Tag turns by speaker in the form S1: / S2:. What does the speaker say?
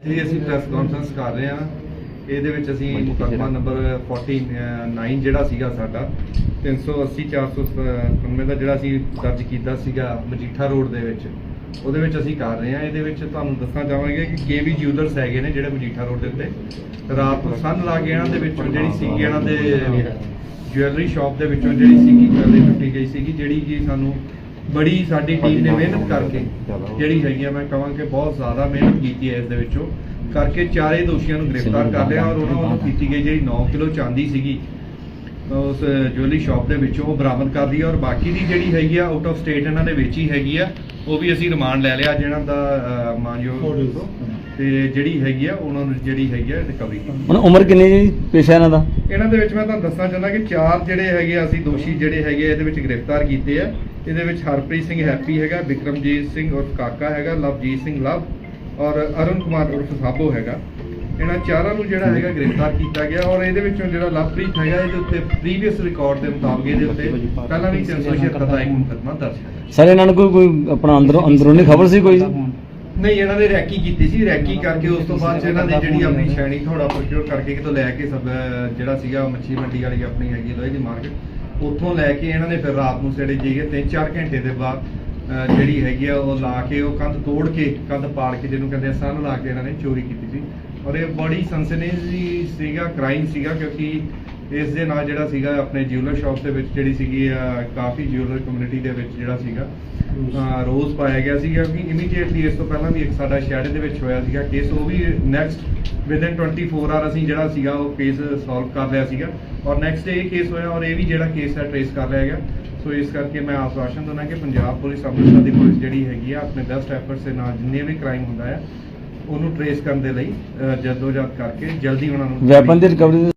S1: ਜੀ ਅਸੀਂ press conference ਕਰ ਰਹੇ ਹਾਂ। ਇਹਦੇ ਵਿੱਚ ਅਸੀਂ ਮੁਕੱਦਮਾ ਨੰਬਰ 49 ਜਿਹੜਾ ਸੀਗਾ ਸਾਡਾ 380 497 ਦਾ ਜਿਹੜਾ ਅਸੀਂ ਦਰਜ ਕੀਤਾ ਸੀਗਾ ਮਜੀਠਾ ਰੋਡ ਦੇ ਵਿੱਚ ਉਹਦੇ ਵਿੱਚ ਅਸੀਂ ਕਰ ਰਹੇ ਹਾਂ। ਇਹਦੇ ਵਿੱਚ ਤੁਹਾਨੂੰ ਦੱਸਣਾ ਚਾਹਾਂਗੇ ਕਿ ਕੇਵੀ ਜਿਊਲਰਸ ਹੈਗੇ ਨੇ ਜਿਹੜੇ ਮਜੀਠਾ ਰੋਡ ਦੇ ਉੱਤੇ। ਰਾਤ ਨੂੰ ਸੰਨ ਲਾ ਕੇ ਇਹਨਾਂ ਦੇ ਵਿੱਚੋਂ ਜਿਹੜੀ ਸੀਗੀ ਇਹਨਾਂ ਦੇ ਜੁਐਲਰੀ ਸ਼ਾਪ ਦੇ ਵਿੱਚੋਂ ਜਿਹੜੀ ਸੀਗੀ ਜੁਐਲਰੀ ਟੁੱਟੀ ਗਈ ਸੀਗੀ ਜਿਹੜੀ ਕਿ ਸਾਨੂੰ ਬੜੀ ਸਾਡੀ ਟੀਮ ਨੇ ਮਿਹਨਤ ਕਰਕੇ ਜਿਹੜੀ ਹੈਗੀ ਆ ਮੈਂ ਕਹਾਂ ਕਿ ਬਹੁਤ ਜ਼ਿਆਦਾ ਮਿਹਨਤ ਕੀਤੀ ਹੈ ਇਸ ਦੇ ਵਿੱਚੋਂ। ਕਰਕੇ ਚਾਰੇ ਦੋਸ਼ੀਆਂ ਨੂੰ ਗ੍ਰਿਫਤਾਰ ਕਰ ਲਿਆ ਔਰ ਉਹਨਾਂ ਵੱਲੋਂ ਕੀਤੀ ਗਈ ਜਿਹੜੀ 9 ਕਿਲੋ ਚਾਂਦੀ ਸੀਗੀ ਉਸ ਜੁਐਲਰੀ ਸ਼ਾਪ ਦੇ ਵਿੱਚੋਂ ਉਹ ਬਰਾਮਦ ਕਰ ਲਈ ਔਰ ਬਾਕੀ ਦੀ ਜਿਹੜੀ ਹੈਗੀ ਆ ਆਊਟ ਆਫ ਸਟੇਟ ਇਹਨਾਂ ਦੇ ਵਿੱਚ ਹੀ ਹੈਗੀ ਆ ਉਹ ਵੀ ਅਸੀਂ ਰਿਮਾਂਡ ਲੈ ਲਿਆ ਜਿਹਨਾਂ ਦਾ ਮਾਨਯੋਗ ਤੋਂ। ਜਿਹੜੀ ਹੈਗੀ ਆ ਉਹਨਾਂ ਨੂੰ ਜਿਹੜੀ ਹੈਗੀ ਆ ਰਿਕਵਰੀ ਕੀਤੀ।
S2: ਹੁਣ ਉਮਰ ਕਿੰਨੀ ਜੀ? ਪੇਸ਼ਾ ਇਹਨਾਂ ਦਾ?
S1: ਇਹਨਾਂ ਦੇ ਵਿੱਚ ਮੈਂ ਤੁਹਾਨੂੰ ਦੱਸਣਾ ਚਾਹੁੰਦਾ ਕਿ ਚਾਰ ਜਿਹੜੇ ਹੈਗੇ ਆ ਅਸੀਂ ਦੋਸ਼ੀ ਜਿਹੜੇ ਹੈਗੇ ਇਹਦੇ ਵਿੱਚ ਗ੍ਰਿਫਤਾਰ ਕੀਤੇ ਆ। ਇਹਦੇ ਵਿੱਚ ਹਰਪ੍ਰੀਤ ਸਿੰਘ ਹੈਪੀ ਹੈਗਾ ਵਿਕਰਮਜੀਤ ਸਿੰਘ ਉਰਫ ਕਾਕਾ ਹੈਗਾ ਲਵਜੀਤ ਸਿੰਘ ਲਵ ਔਰ ਅਰੁਣ ਕੁਮਾਰ ਉਰਫ ਸਾਬੋ ਹੈਗਾ। ਇਹਨਾਂ ਚਾਰਾਂ ਨੂੰ ਜਿਹੜਾ ਹੈਗਾ ਗ੍ਰਿਫਤਾਰ ਕੀਤਾ ਗਿਆ ਔਰ ਇਹਦੇ ਵਿੱਚੋਂ ਜਿਹੜਾ ਲਵਪ੍ਰੀਤ ਹੈਗਾ ਇਹਦੇ ਉੱਤੇ ਪ੍ਰੀਵੀਅਸ ਰਿਕਾਰਡ ਦੇ ਮੁਤਾਬਕ ਇਹਦੇ ਉੱਤੇ ਪਹਿਲਾਂ ਵੀ 376 ਦਾ ਇੱਕ ਮੁਕੱਦਮਾ ਦਰਜ ਹੈ।
S2: ਸਰ ਇਹਨਾਂ ਨੂੰ ਕੋਈ ਕੋਈ ਆਪਣਾ ਅੰਦਰੋਂ ਅੰਦਰੂਨੀ ਖਬਰ ਸੀ ਕੋਈ?
S1: ਨਹੀਂ ਇਹਨਾਂ ਨੇ ਰੈਕੀ ਕੀਤੀ ਸੀ। ਰੈਕੀ ਕਰਕੇ ਉਸ ਤੋਂ ਬਾਅਦ 'ਚ ਇਹਨਾਂ ਨੇ ਜਿਹੜੀ ਆਪਣੀ ਸ਼ੈਣੀ ਥੋੜਾ ਪ੍ਰੋਕਿਊਰ ਕਰਕੇ ਕਿਤੋਂ ਲੈ ਕੇ ਜਿਹੜਾ ਸੀਗਾ ਮੱਛੀ ਮੰਡੀ ਵਾਲੀ ਆਪਣੀ ਹੈਗੀ ਲੋਹੇ ਦੀ ਮਾਰਕੀਟ ਉੱਥੋਂ ਲੈ ਕੇ ਇਹਨਾਂ ਨੇ ਫਿਰ ਰਾਤ ਨੂੰ ਸੜੇ ਜੀਗੇ 3-4 ਘੰਟੇ ਦੇ ਬਾਅਦ ਅਹ, ਜਿਹੜੀ ਹੈਗੀ ਆ ਉਹ ਲਾ ਕੇ ਉਹ ਕੰਧ ਤੋੜ ਕੇ ਕੰਧ ਪਾੜ ਕੇ ਜਿਹਨੂੰ ਕਹਿੰਦੇ ਆ ਸੰਨ ਲਾ ਕੇ ਇਹਨਾਂ ਨੇ ਚੋਰੀ ਕੀਤੀ ਸੀ। ਔਰ ਇਹ ਬੜੀ ਸਨਸਨੀਜੀ ਸੀਗਾ ਕ੍ਰਾਈਮ ਸੀਗਾ ਕਿਉਂਕਿ ਇਸ ਦੇ ਨਾਲ ਜਿਹੜਾ ਸੀਗਾ ਆਪਣੇ ਜਿਊਲਰ ਸ਼ਾਪ ਦੇ ਵਿੱਚ ਜਿਹੜੀ ਸੀਗੀ ਅਹ, ਕਾਫੀ ਜਿਊਲਰ ਕਮਿਊਨਿਟੀ ਦੇ ਵਿੱਚ ਜਿਹੜਾ ਸੀਗਾ ਅਹ, ਰੋਜ਼ ਪਾਇਆ ਗਿਆ ਸੀਗਾ ਕਿ ਇਮੀਡੀਏਟਲੀ ਇਸ ਤੋਂ ਪਹਿਲਾਂ ਵੀ ਇੱਕ ਸਾਡਾ ਸ਼ਹਿਰ ਦੇ ਵਿੱਚ ਹੋਇਆ ਸੀਗਾ ਕੇਸ ਉਹ ਵੀ ਨੈਕਸਟ ਵਿਦਨ 24 ਆਵਰ ਅਸੀਂ ਜਿਹੜਾ ਸੀਗਾ ਉਹ ਕੇਸ ਸੋਲਵ ਕਰ ਲਿਆ ਸੀਗਾ। ਔਰ ਨੈਕਸਟ ਡੇ ਇਹ ਕੇਸ ਹੋਇਆ ਔਰ ਇਹ ਵੀ ਜਿਹੜਾ ਕੇਸ ਹੈ ਟ੍ਰੇਸ ਕਰ ਲਿਆ ਗਿਆ। ਸੋ ਇਸ ਕਰਕੇ ਮੈਂ ਆਸ਼ਵਾਸਨ ਦਿੰਦਾ ਕਿ ਪੰਜਾਬ ਪੁਲਿਸ ਅੰਮ੍ਰਿਤਸਰ ਦੀ ਪੁਲਿਸ ਜਿਹੜੀ ਹੈਗੀ ਆ ਆਪਣੇ ਬੈਸਟ ਐਫਰਟਸ ਦੇ ਨਾਲ ਜਿੰਨੇ ਵੀ ਕ੍ਰਾਈਮ ਹੁੰਦਾ ਹੈ ਉਹਨੂੰ ਟ੍ਰੇਸ ਕਰਨ ਦੇ ਲਈ ਅਹ, ਜਦੋਜਹਦ ਕਰਕੇ ਜਲਦੀ ਉਹਨਾਂ ਨੂੰ
S2: ਵੈਪਨ ਦੀ ਰਿਕਵਰੀ